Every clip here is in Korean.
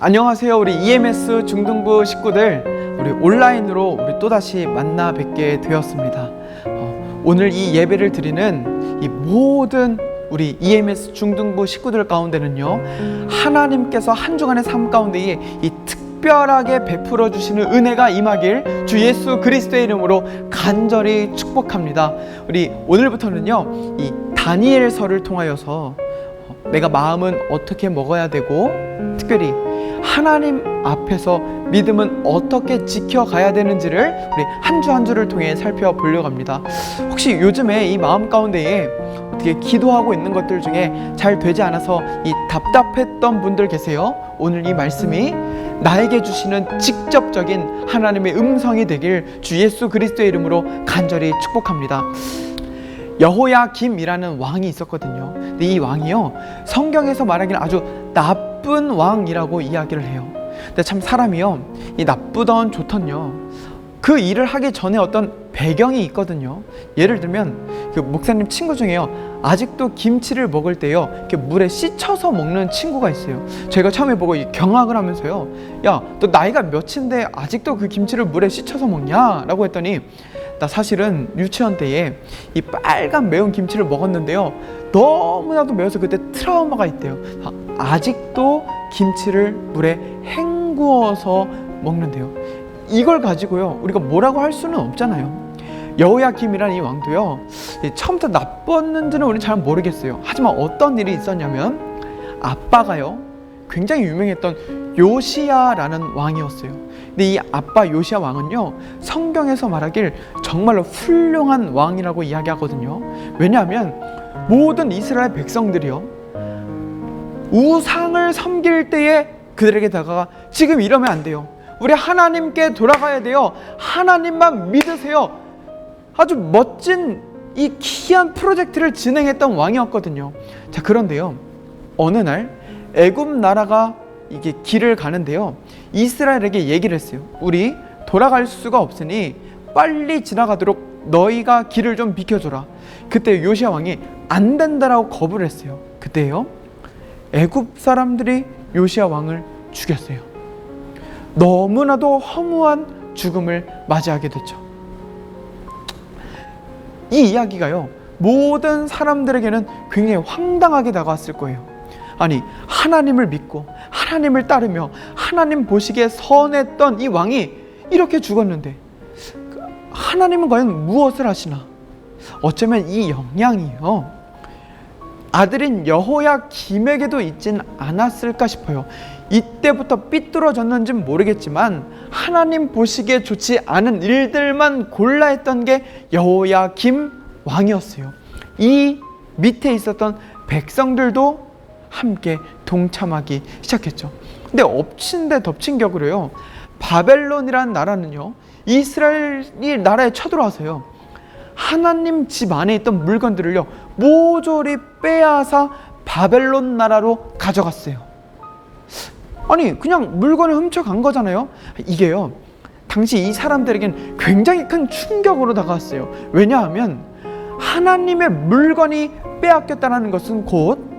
안녕하세요. 우리 EMS 중등부 식구들. 우리 온라인으로 우리 또다시 만나 뵙게 되었습니다. 어, 오늘 이 예배를 드리는 이 모든 우리 EMS 중등부 식구들 가운데는요. 하나님께서 한 주간의 삶 가운데에 이 특별하게 베풀어 주시는 은혜가 임하길 주 예수 그리스도의 이름으로 간절히 축복합니다. 우리 오늘부터는요. 이 다니엘서를 통하여서 어, 내가 마음은 어떻게 먹어야 되고 특별히 하나님 앞에서 믿음은 어떻게 지켜가야 되는지를 우리 한 주 한 주를 통해 살펴보려고 합니다. 혹시 요즘에 이 마음 가운데에 어떻게 기도하고 있는 것들 중에 잘 되지 않아서 이 답답했던 분들 계세요? 오늘 이 말씀이 나에게 주시는 직접적인 하나님의 음성이 되길 주 예수 그리스도의 이름으로 간절히 축복합니다. 여호야 김이라는 왕이 있었거든요. 근데 이 왕이요 성경에서 말하기는 아주 나쁜 왕이라고 이야기를 해요. 근데 참 사람이요 이 나쁘던 좋던요 그 일을 하기 전에 어떤 배경이 있거든요. 예를 들면 그 목사님 친구 중에요 아직도 김치를 먹을 때요 이렇게 물에 씻혀서 먹는 친구가 있어요. 제가 처음에 보고 이 경악을 하면서요 야 너 나이가 몇인데 아직도 그 김치를 물에 씻혀서 먹냐?라고 했더니 나 사실은 유치원 때에 이 빨간 매운 김치를 먹었는데요. 너무나도 매워서 그때 트라우마가 있대요. 아, 아직도 김치를 물에 헹구어서 먹는데요. 이걸 가지고요. 우리가 뭐라고 할 수는 없잖아요. 여호야김이라는 이 왕도요. 이 처음부터 나빴는지는 우리는 잘 모르겠어요. 하지만 어떤 일이 있었냐면 아빠가요. 굉장히 유명했던 요시야라는 왕이었어요. 근데 이 아빠 요시야 왕은요 성경에서 말하길 정말로 훌륭한 왕이라고 이야기하거든요. 왜냐하면 모든 이스라엘 백성들이요 우상을 섬길 때에 그들에게 다가가 지금 이러면 안 돼요. 우리 하나님께 돌아가야 돼요. 하나님만 믿으세요. 아주 멋진 이 기이한 프로젝트를 진행했던 왕이었거든요. 자 그런데요 어느 날 애굽 나라가 이게 길을 가는데요. 이스라엘에게 얘기를 했어요. 우리 돌아갈 수가 없으니 빨리 지나가도록 너희가 길을 좀 비켜줘라. 그때 요시아 왕이 안 된다라고 거부를 했어요. 그때요. 애굽 사람들이 요시아 왕을 죽였어요. 너무나도 허무한 죽음을 맞이하게 됐죠. 이 이야기가요. 모든 사람들에게는 굉장히 황당하게 다가왔을 거예요. 아니 하나님을 믿고 하나님을 따르며 하나님 보시기에 선했던 이 왕이 이렇게 죽었는데 하나님은 과연 무엇을 하시나? 어쩌면 이 영향이요 아들인 여호야 김에게도 있진 않았을까 싶어요. 이때부터 삐뚤어졌는지 모르겠지만 하나님 보시기에 좋지 않은 일들만 골라 했던 게 여호야 김 왕이었어요. 이 밑에 있었던 백성들도 함께 동참하기 시작했죠. 근데 엎친 데 덮친 격으로요. 바벨론이라는 나라는요. 이스라엘이 나라에 쳐들어와서요. 하나님 집 안에 있던 물건들을요. 모조리 빼앗아 바벨론 나라로 가져갔어요. 아니 그냥 물건을 훔쳐간 거잖아요. 이게요. 당시 이 사람들에겐 굉장히 큰 충격으로 다가왔어요. 왜냐하면 하나님의 물건이 빼앗겼다는 것은 곧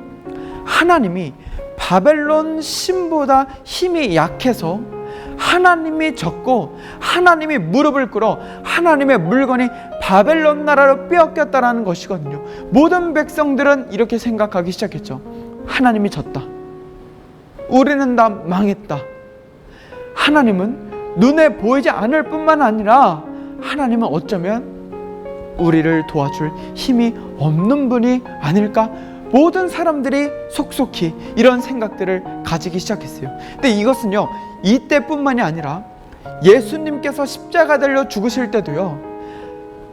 하나님이 바벨론 신보다 힘이 약해서 하나님이 적고 하나님이 무릎을 꿇어 하나님의 물건이 바벨론 나라로 빼앗겼다라는 것이거든요. 모든 백성들은 이렇게 생각하기 시작했죠. 하나님이 졌다. 우리는 다 망했다. 하나님은 눈에 보이지 않을 뿐만 아니라 하나님은 어쩌면 우리를 도와줄 힘이 없는 분이 아닐까 모든 사람들이 속속히 이런 생각들을 가지기 시작했어요. 근데 이것은요, 이때뿐만이 아니라 예수님께서 십자가 달려 죽으실 때도요,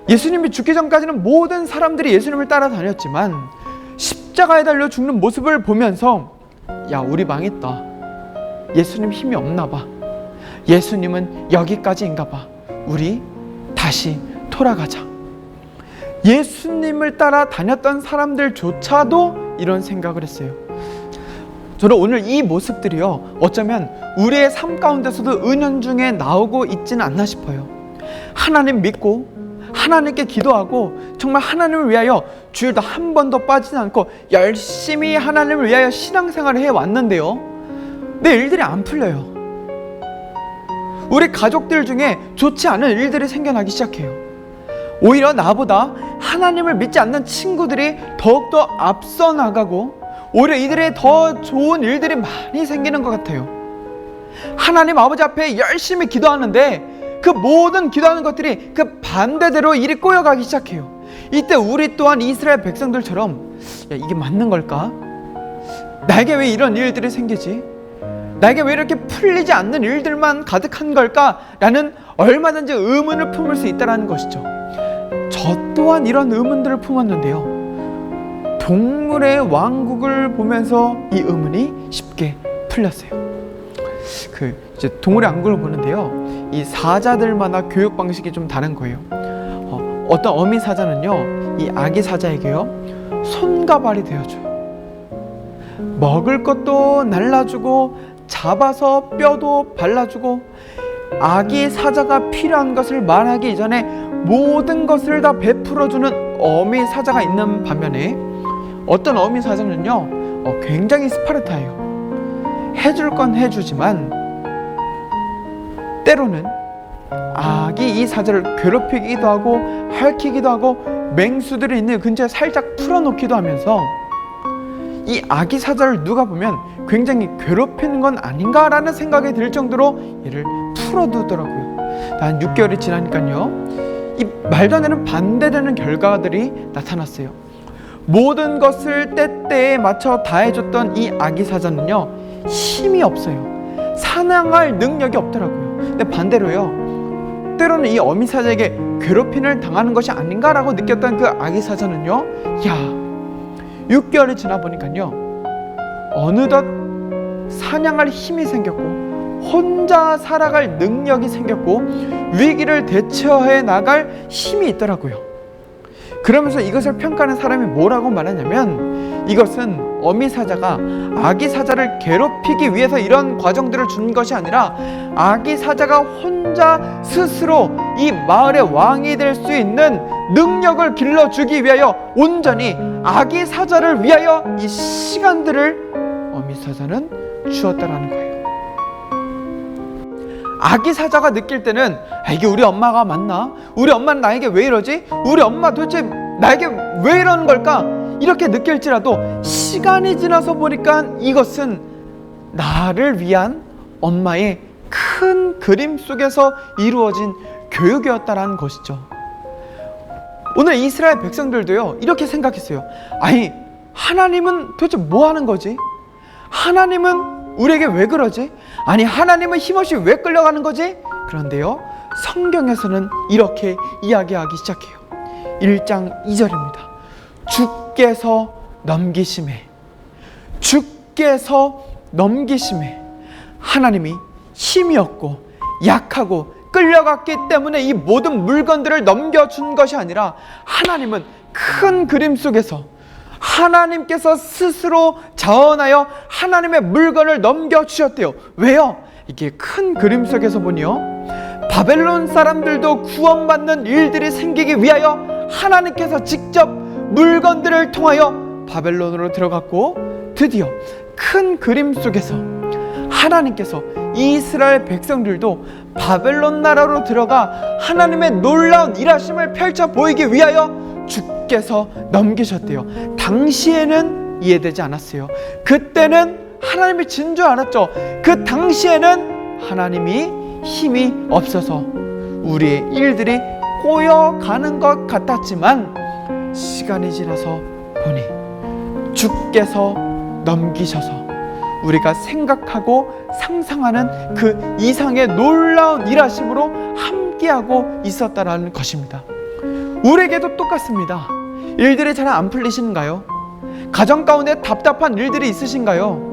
예수님이 죽기 전까지는 모든 사람들이 예수님을 따라다녔지만, 십자가에 달려 죽는 모습을 보면서, 야, 우리 망했다. 예수님 힘이 없나 봐. 예수님은 여기까지인가 봐. 우리 다시 돌아가자. 예수님을 따라 다녔던 사람들조차도 이런 생각을 했어요. 저는 오늘 이 모습들이요, 어쩌면 우리의 삶 가운데서도 은연중에 나오고 있지는 않나 싶어요. 하나님 믿고, 하나님께 기도하고, 정말 하나님을 위하여 주일도 한 번도 빠지지 않고 열심히 하나님을 위하여 신앙생활을 해 왔는데요. 내 일들이 안 풀려요. 우리 가족들 중에 좋지 않은 일들이 생겨나기 시작해요. 오히려 나보다 하나님을 믿지 않는 친구들이 더욱더 앞서 나가고 오히려 이들의 더 좋은 일들이 많이 생기는 것 같아요. 하나님 아버지 앞에 열심히 기도하는데 그 모든 기도하는 것들이 그 반대대로 일이 꼬여가기 시작해요. 이때 우리 또한 이스라엘 백성들처럼 야, 이게 맞는 걸까? 나에게 왜 이런 일들이 생기지? 나에게 왜 이렇게 풀리지 않는 일들만 가득한 걸까? 라는 얼마든지 의문을 품을 수 있다는 것이죠. 저 또한 이런 의문들을 품었는데요. 동물의 왕국을 보면서 이 의문이 쉽게 풀렸어요. 그 이제 동물의 왕국을 보는데요. 이 사자들마다 교육 방식이 좀 다른 거예요. 어, 어떤 어미 사자는요, 이 아기 사자에게요 손과 발이 되어줘요. 먹을 것도 날라주고 잡아서 뼈도 발라주고 아기 사자가 필요한 것을 말하기 이전에 모든 것을 다 베풀어주는 어미 사자가 있는 반면에 어떤 어미 사자는요 어, 굉장히 스파르타예요 해줄 건 해주지만 때로는 아기 이 사자를 괴롭히기도 하고 핥히기도 하고 맹수들이 있는 근처에 살짝 풀어놓기도 하면서 이 아기 사자를 누가 보면 굉장히 괴롭히는 건 아닌가라는 생각이 들 정도로 얘를 풀어두더라고요. 한 6개월이 지나니까요. 이 말도 안 되는 반대되는 결과들이 나타났어요. 모든 것을 때때에 맞춰 다 해줬던 이 아기 사자는요. 힘이 없어요. 사냥할 능력이 없더라고요. 근데 반대로요. 때로는 이 어미 사자에게 괴롭힘을 당하는 것이 아닌가라고 느꼈던 그 아기 사자는요. 야, 6개월이 지나 보니까요. 어느덧 사냥할 힘이 생겼고 혼자 살아갈 능력이 생겼고 위기를 대처해 나갈 힘이 있더라고요. 그러면서 이것을 평가하는 사람이 뭐라고 말하냐면 이것은 어미 사자가 아기 사자를 괴롭히기 위해서 이런 과정들을 준 것이 아니라 아기 사자가 혼자 스스로 이 마을의 왕이 될 수 있는 능력을 길러주기 위하여 온전히 아기 사자를 위하여 이 시간들을 어미 사자는 주었다라는 거예요. 아기 사자가 느낄 때는 아, 이게 우리 엄마가 맞나? 우리 엄마는 나에게 왜 이러지? 우리 엄마 도대체 나에게 왜 이러는 걸까? 이렇게 느낄지라도 시간이 지나서 보니까 이것은 나를 위한 엄마의 큰 그림 속에서 이루어진 교육이었다라는 것이죠. 오늘 이스라엘 백성들도요 이렇게 생각했어요. 아니 하나님은 도대체 뭐 하는 거지? 하나님은 우리에게 왜 그러지? 아니 하나님은 힘없이 왜 끌려가는 거지? 그런데요 성경에서는 이렇게 이야기하기 시작해요 1장 2절입니다 주께서 넘기심에 주께서 넘기심에 하나님이 힘이 없고 약하고 끌려갔기 때문에 이 모든 물건들을 넘겨준 것이 아니라 하나님은 큰 그림 속에서 하나님께서 스스로 자원하여 하나님의 물건을 넘겨주셨대요. 왜요? 이게 큰 그림 속에서 보니요. 바벨론 사람들도 구원받는 일들이 생기기 위하여 하나님께서 직접 물건들을 통하여 바벨론으로 들어갔고 드디어 큰 그림 속에서 하나님께서 이스라엘 백성들도 바벨론 나라로 들어가 하나님의 놀라운 일하심을 펼쳐 보이기 위하여 주께서 넘기셨대요. 당시에는 이해되지 않았어요. 그때는 하나님이 진 줄 알았죠. 그 당시에는 하나님이 힘이 없어서 우리의 일들이 꼬여가는 것 같았지만 시간이 지나서 보니 주께서 넘기셔서 우리가 생각하고 상상하는 그 이상의 놀라운 일하심으로 함께하고 있었다라는 것입니다. 우리에게도 똑같습니다. 일들이 잘 안 풀리시는가요? 가정 가운데 답답한 일들이 있으신가요?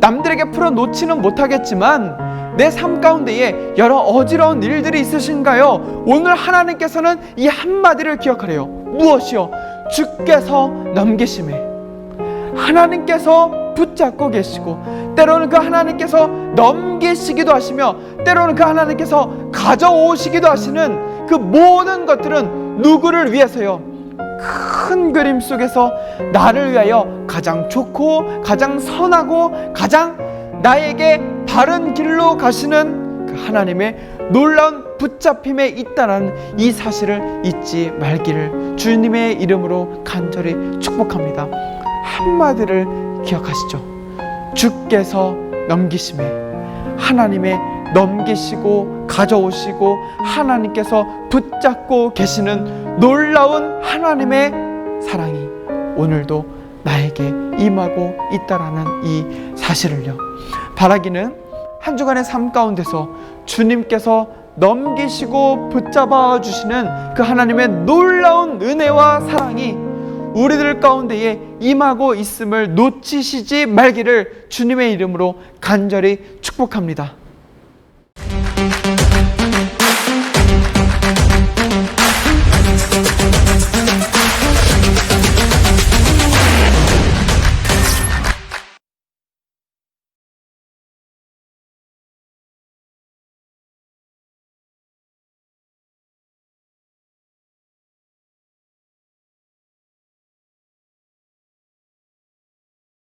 남들에게 풀어놓지는 못하겠지만 내 삶 가운데에 여러 어지러운 일들이 있으신가요? 오늘 하나님께서는 이 한마디를 기억하래요. 무엇이요? 주께서 넘기심에 하나님께서 붙잡고 계시고 때로는 그 하나님께서 넘기시기도 하시며 때로는 그 하나님께서 가져오시기도 하시는 그 모든 것들은 누구를 위해서요? 큰 그림 속에서 나를 위하여 가장 좋고 가장 선하고 가장 나에게 바른 길로 가시는 그 하나님의 놀라운 붙잡힘에 있다는 이 사실을 잊지 말기를 주님의 이름으로 간절히 축복합니다. 한마디를 기억하시죠. 주께서 넘기심에 하나님의 넘기시고 가져오시고 하나님께서 붙잡고 계시는 놀라운 하나님의 사랑이 오늘도 나에게 임하고 있다라는 이 사실을요. 바라기는 한 주간의 삶 가운데서 주님께서 넘기시고 붙잡아 주시는 그 하나님의 놀라운 은혜와 사랑이 우리들 가운데에 임하고 있음을 놓치시지 말기를 주님의 이름으로 간절히 축복합니다.